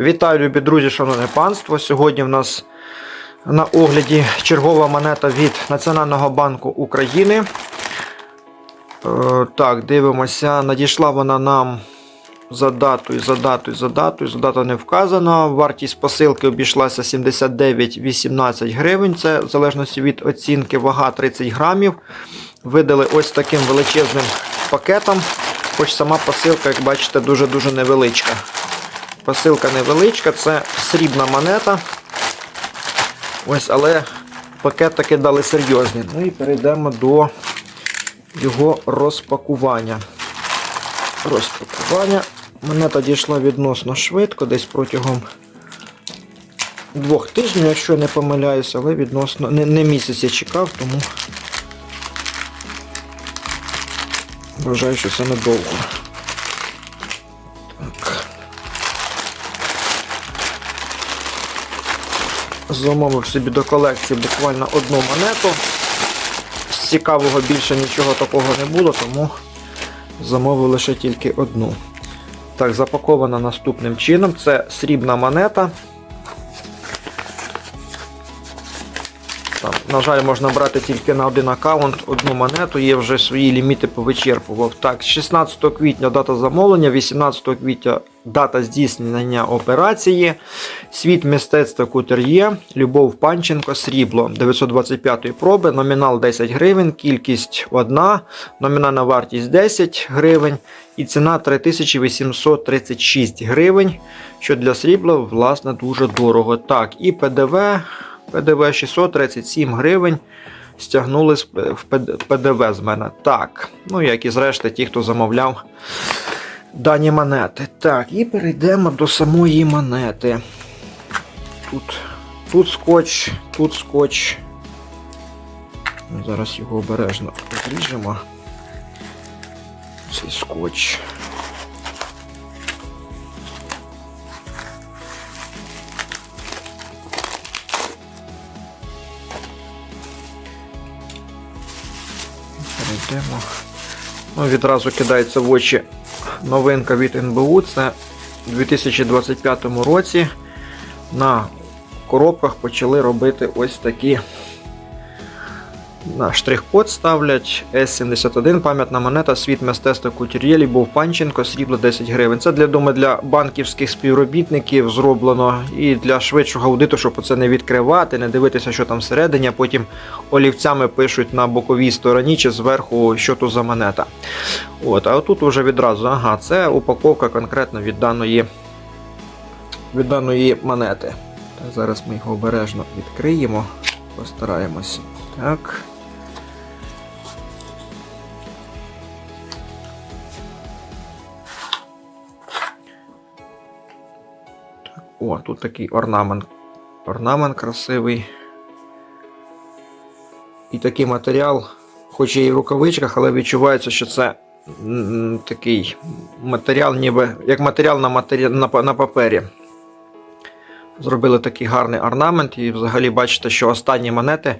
Вітаю, любі друзі, шановне панство. Сьогодні в нас на огляді чергова монета від Національного банку України. Е, так, дивимося. Надійшла вона нам за датою, за датою, за датою. За дата не вказана. Вартість посилки обійшлася 79,18 гривень. Це в залежності від оцінки, вага 30 грамів. Видали ось таким величезним пакетом. Хоч сама посилка, як бачите, дуже-дуже невеличка. Посилка невеличка, це срібна монета. Ось, але пакет таки дали серйозний. Ну і перейдемо до його розпакування. Розпакування. Монета дійшла відносно швидко, десь протягом двох тижнів, якщо я не помиляюся, але відносно не, не місяць я чекав, тому вважаю, що це недовго. Замовив собі до колекції буквально одну монету. З цікавого більше нічого такого не було, тому замовив лише тільки одну. Так, запакована наступним чином. Це срібна монета. Там, на жаль, можна брати тільки на один аккаунт одну монету, є вже свої ліміти повичерпував. Так, 16 квітня дата замовлення, 18 квітня дата здійснення операції. Світ мистецтва Кутер'є, Любов Панченко, срібло 925 проби, номінал 10 гривень, кількість 1, номінальна вартість 10 гривень і ціна 3836 гривень, що для срібла, власне, дуже дорого. Так, і ПДВ. ПДВ 637 гривень. Стягнули в ПДВ з мене. Так. Ну, як і зрешти, ті, хто замовляв дані монети. Так, і перейдемо до самої монети. Тут, тут скотч, тут скотч. Ми зараз його обережно розріжемо. Цей скотч. Перейдемо. Ну, відразу кидається в очі новинка від НБУ. Це у 2025 році на коробках почали робити ось такі. На штрих-код ставлять S71, пам'ятна монета, світ мистецтва Кутюр'є, Любов Панченко, срібло 10 гривень. Це для думаю, для банківських співробітників зроблено і для швидшого аудиту, щоб оце не відкривати, не дивитися, що там всередині, а потім олівцями пишуть на боковій стороні чи зверху, що то за монета. От, а отут вже відразу, ага, це упаковка конкретно від даної, від даної монети. Зараз ми його обережно відкриємо, постараємося. Так. Так, О, тут такий орнамент. Орнамент красивий. І такий матеріал, хоч і в рукавичках, але відчувається, що це такий матеріал, ніби як матеріал на, матері... на, папері. Зробили такий гарний орнамент, і взагалі бачите, що останні монети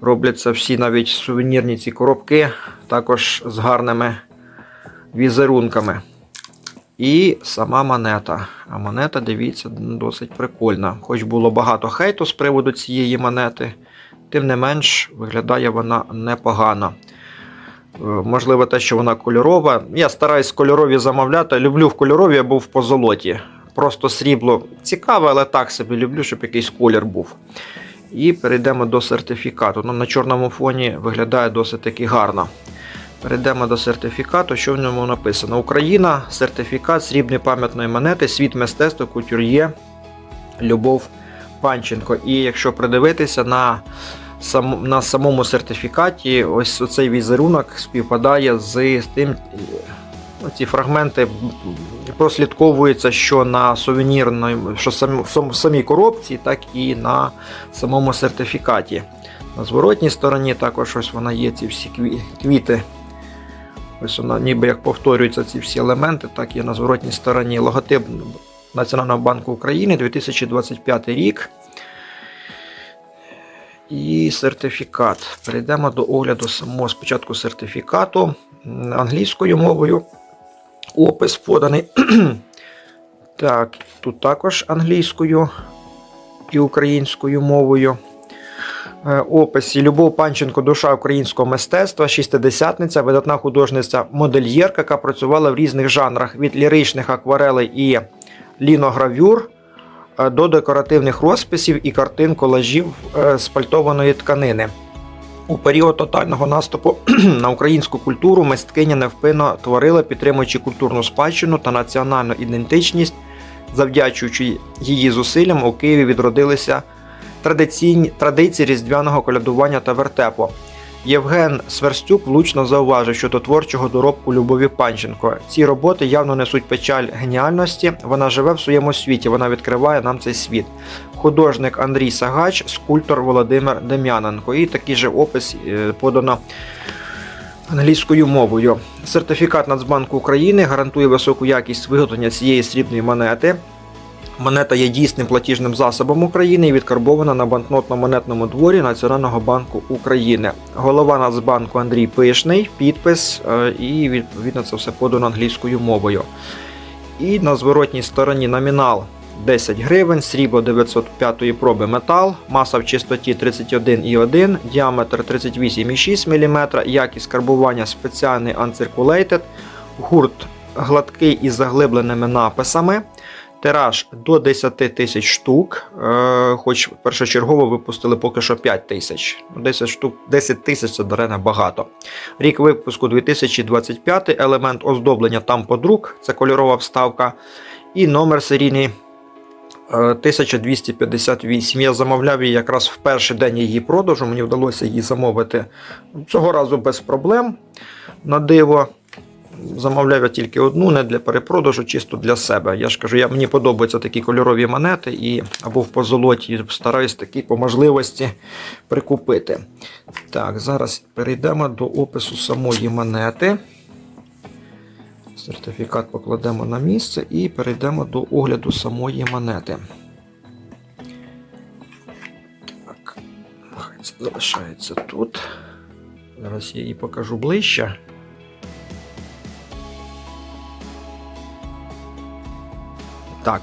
робляться всі навіть сувенірні ці коробки, також з гарними візерунками. І сама монета. А монета, дивіться, досить прикольна. Хоч було багато хейту з приводу цієї монети, тим не менш виглядає вона непогано. Е, Можливо, те, що вона кольорова. Я стараюсь кольорові замовляти. Люблю в кольорові або в позолоті. Просто срібло цікаве, але так собі люблю, щоб якийсь колір був. І перейдемо до сертифікату. Ну, на чорному фоні виглядає досить таки гарно. Перейдемо до сертифікату. Що в ньому написано? Україна, сертифікат срібної пам'ятної монети, світ мистецтва, кутюр'є, Любов Панченко. І якщо придивитися на, сам, на самому сертифікаті, ось цей візерунок співпадає з тим. Ці фрагменти прослідковуються що на сувенірній, що сам- самій коробці, так і на самому сертифікаті. На зворотній стороні також ось вона є ці всі квіти. Ось вона ніби як повторюються ці всі елементи, так і на зворотній стороні логотип Національного банку України 2025 рік. І сертифікат. Перейдемо до огляду самого спочатку сертифікату англійською мовою. Опис поданий. Так, тут також англійською і українською мовою. Е, Описі Любов Панченко, душа українського мистецтва, шістидесятниця, видатна художниця, модельєрка, яка працювала в різних жанрах від ліричних акварелей і ліногравюр е, до декоративних розписів і картин колажів е, з пальтованої тканини. У період тотального наступу на українську культуру мисткиня невпинно творила, підтримуючи культурну спадщину та національну ідентичність, завдячуючи її зусиллям, у Києві відродилися традиційні традиції різдвяного колядування та вертепу. Євген Сверстюк влучно зауважив щодо творчого доробку Любові Панченко. Ці роботи явно несуть печаль геніальності. Вона живе в своєму світі, вона відкриває нам цей світ. Художник Андрій Сагач, скульптор Володимир Дем'яненко. І такий же опис е, подано англійською мовою. Сертифікат Нацбанку України гарантує високу якість виготовлення цієї срібної монети. Монета є дійсним платіжним засобом України і відкарбована на банкнотно-монетному дворі Національного банку України. Голова Нацбанку Андрій Пишний, підпис е, і відповідно це все подано англійською мовою. І на зворотній стороні номінал 10 гривень, срібло 905 проби метал, маса в чистоті 31,1, діаметр 38,6 мм, якість карбування спеціальний uncirculated, гурт гладкий із заглибленими написами. Тираж до 10 тисяч штук, е, хоч першочергово випустили поки що 5 тисяч. 10 штук, 10 тисяч це дарена багато. Рік випуску 2025, елемент оздоблення там подрук, це кольорова вставка. І номер серійний 1258. Я замовляв її якраз в перший день її продажу. Мені вдалося її замовити цього разу без проблем. На диво. Замовляв я тільки одну, не для перепродажу, чисто для себе. Я ж кажу, я, мені подобаються такі кольорові монети і або в позолоті стараюсь такі по можливості прикупити. Так, зараз перейдемо до опису самої монети. Сертифікат покладемо на місце і перейдемо до огляду самої монети. Так, хай це залишається тут. Зараз я її покажу ближче. Так.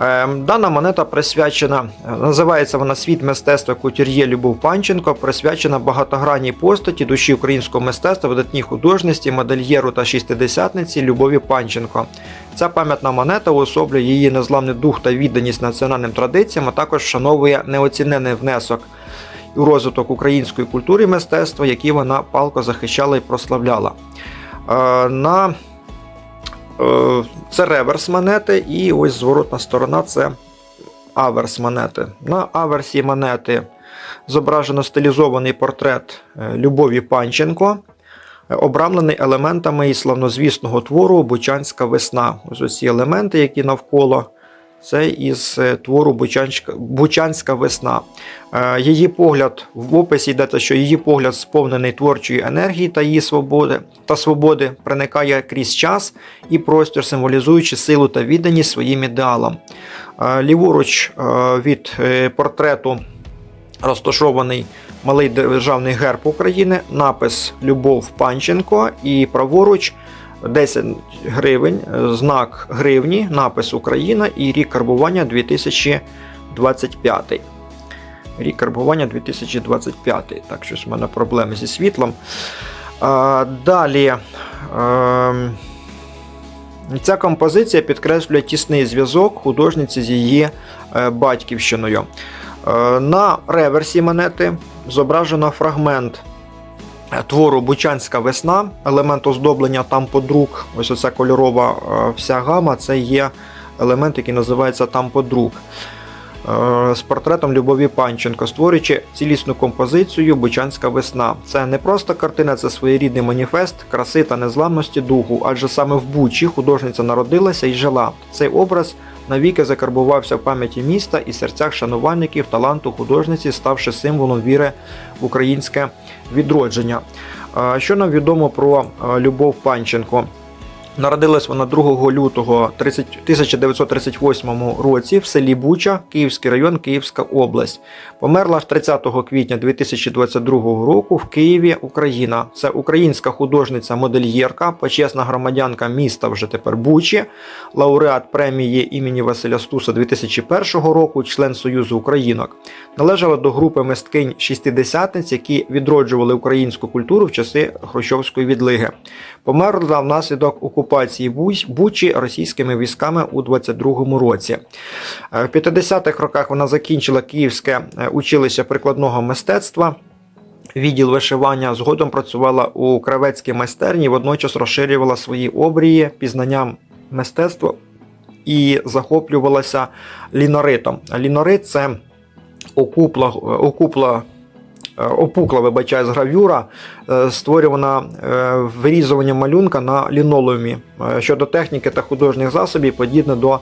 Е, Дана монета присвячена, називається вона Світ мистецтва кутюр'є Любов Панченко, присвячена багатогранній постаті душі українського мистецтва, видатній художності, модельєру та шістидесятниці Любові Панченко. Ця пам'ятна монета уособлює її незламний дух та відданість національним традиціям, а також вшановує неоцінений внесок у розвиток української культури і мистецтва, які вона палко захищала і прославляла. Е, На Е, це реверс монети, і ось зворотна сторона це аверс монети. На аверсі монети зображено стилізований портрет е, Любові Панченко, е, обрамлений елементами і славнозвісного твору Бучанська весна. Ось ці елементи, які навколо. Це із твору Бучанська, Бучанська весна. Її погляд в описі йдеться, що її погляд сповнений творчої енергії та її свободи та свободи проникає крізь час і простір, символізуючи силу та відданість своїм ідеалам. Ліворуч від е, портрету розташований малий державний герб України, напис Любов Панченко і праворуч. 10 гривень, знак гривні, напис Україна і рік карбування 2025. Рік карбування 2025. Так, щось в мене проблеми зі світлом. Далі. Ця композиція підкреслює тісний зв'язок художниці з її е, батьківщиною. Е, на реверсі монети зображено фрагмент твору Бучанська весна, елемент оздоблення там подрук. Ось оця кольорова е, вся гама це є елемент, який називається там подрук. Е, з портретом Любові Панченко, створюючи цілісну композицію Бучанська весна. Це не просто картина, це своєрідний маніфест краси та незламності духу, адже саме в Бучі художниця народилася і жила. Цей образ навіки закарбувався в пам'яті міста і серцях шанувальників таланту художниці, ставши символом віри в українське відродження. Що нам відомо про Любов Панченко? Народилась вона 2 лютого 30 1938 році в селі Буча, Київський район, Київська область. Померла 30 квітня 2022 року в Києві, Україна. Це українська художниця-модельєрка, почесна громадянка міста вже тепер Бучі, лауреат премії імені Василя Стуса 2001 року, член Союзу Українок. Належала до групи мисткинь шістидесятниць, які відроджували українську культуру в часи Хрущовської відлиги. Померла внаслідок окупації Бучі російськими військами у 22-му році. Е, В 50-х роках вона закінчила Київське е, училище прикладного мистецтва. Відділ вишивання згодом працювала у кравецькій майстерні, водночас розширювала свої обрії пізнанням мистецтва і захоплювалася ліноритом. Лінорит це окупла, окупла е, опукла, вибачаю, з гравюра, е, створювана е, вирізування малюнка на лінолеумі. Е, Щодо техніки та художніх засобів, подібне до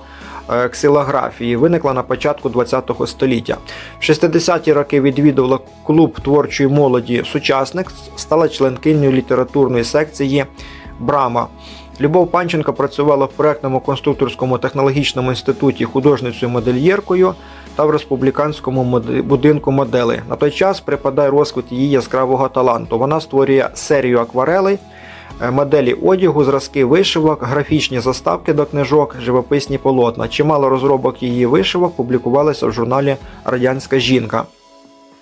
е, ксилографії, виникла на початку ХХ століття. В 60-ті роки відвідувала клуб творчої молоді Сучасник, стала членкинею літературної секції Брама. Любов Панченко працювала в проектному конструкторському технологічному інституті художницею модельєркою та в республіканському будинку моделей. На той час припадає розквіт її яскравого таланту. Вона створює серію акварелей, е, моделі одягу, зразки вишивок, графічні заставки до книжок, живописні полотна. Чимало розробок її вишивок публікувалися в журналі Радянська жінка.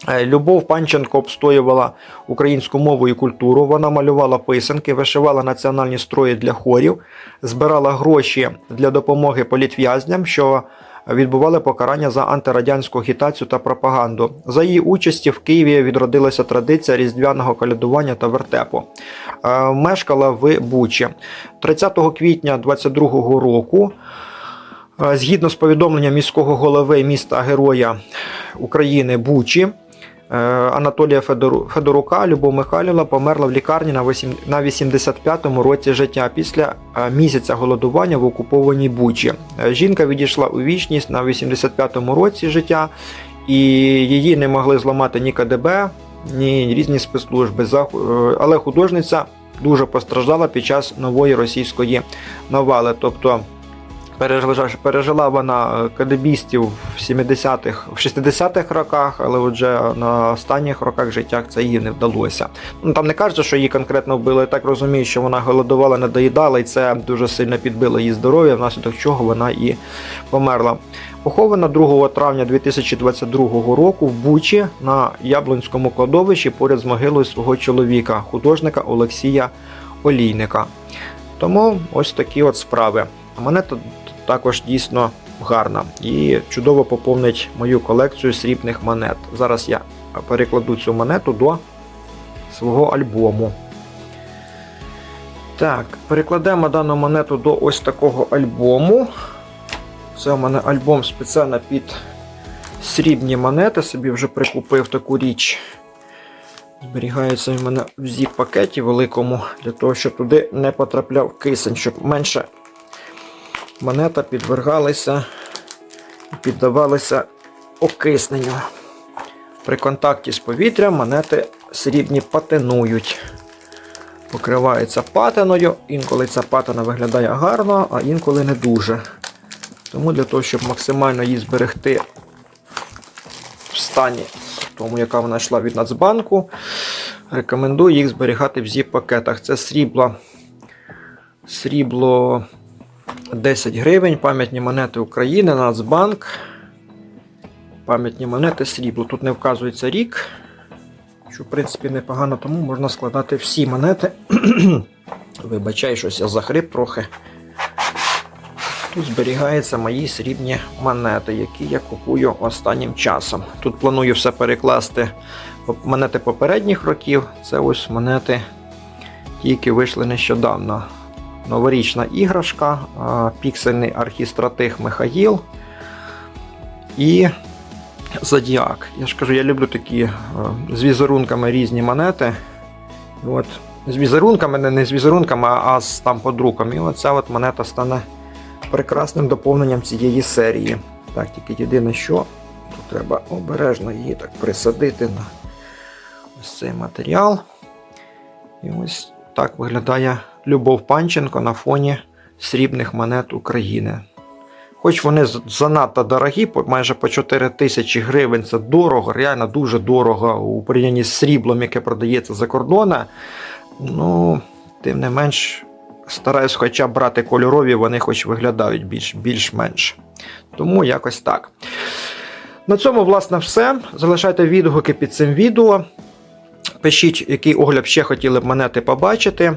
Е, Любов Панченко обстоювала українську мову і культуру. Вона малювала писанки, вишивала національні строї для хорів, збирала гроші для допомоги політв'язням, що відбували покарання за антирадянську агітацію та пропаганду. За її участі в Києві відродилася традиція різдвяного колядування та вертепу. Е, Мешкала в Бучі. 30 квітня 22 року. Е, Згідно з повідомленням міського голови міста Героя України Бучі, Анатолія Федору- Федорука Любов Михайлівна померла в лікарні на вісім- на 85-му році життя після е, місяця голодування в окупованій Бучі. Е, Жінка відійшла у вічність на 85-му році життя, і її не могли зламати ні КДБ, ні різні спецслужби. Е, Але художниця дуже постраждала під час нової російської навали. Тобто Пережила, пережила вона е, кадебістів в 70-х, в 60-х роках, але вже на останніх роках життя це їй не вдалося. Ну там не кажуть, що її конкретно вбили. Я так розумію, що вона голодувала, не доїдала, і це дуже сильно підбило її здоров'я, внаслідок чого вона і померла. Похована 2 травня 2022 року в Бучі на Яблонському кладовищі поряд з могилою свого чоловіка, художника Олексія Олійника. Тому ось такі от справи. А монета також дійсно гарна і чудово поповнить мою колекцію срібних монет. Зараз я перекладу цю монету до свого альбому. Так, перекладемо дану монету до ось такого альбому. Це у мене альбом спеціально під срібні монети. Собі вже прикупив таку річ. Зберігається в мене в зіп-пакеті великому, для того, щоб туди не потрапляв кисень, щоб менше монета підвергалися і піддавалися окисненню. При контакті з повітрям монети срібні патинують. Покриваються патиною. Інколи ця патина виглядає гарно, а інколи не дуже. Тому для того, щоб максимально її зберегти в стані, тому яка вона йшла від Нацбанку, рекомендую їх зберігати в зіп-пакетах. Це срібло. Срібло 10 гривень, пам'ятні монети України, Нацбанк. Пам'ятні монети срібло. Тут не вказується рік, що в принципі непогано, тому можна складати всі монети. Вибачай, щось я захрип трохи. Тут зберігаються мої срібні монети, які я купую останнім часом. Тут планую все перекласти монети попередніх років. Це ось монети, які вийшли нещодавно. Новорічна іграшка, піксельний архістратих Михаїл і Зодіак. Я ж кажу, я люблю такі е, з візерунками різні монети. От. З візерунками, не, не з візерунками, а з там подруком. І оця от монета стане прекрасним доповненням цієї серії. Так, тільки єдине, що тут треба обережно її так присадити на ось цей матеріал. І ось так виглядає Любов Панченко на фоні срібних монет України. Хоч вони занадто дорогі, майже по 4 тисячі гривень це дорого, реально дуже дорого у порівнянні з сріблом, яке продається за кордоном. Ну, тим не менш, стараюсь хоча б брати кольорові, вони хоч виглядають більш, більш-менш. Тому якось так. На цьому, власне, все. Залишайте відгуки під цим відео. Пишіть, який огляд ще хотіли б монети побачити.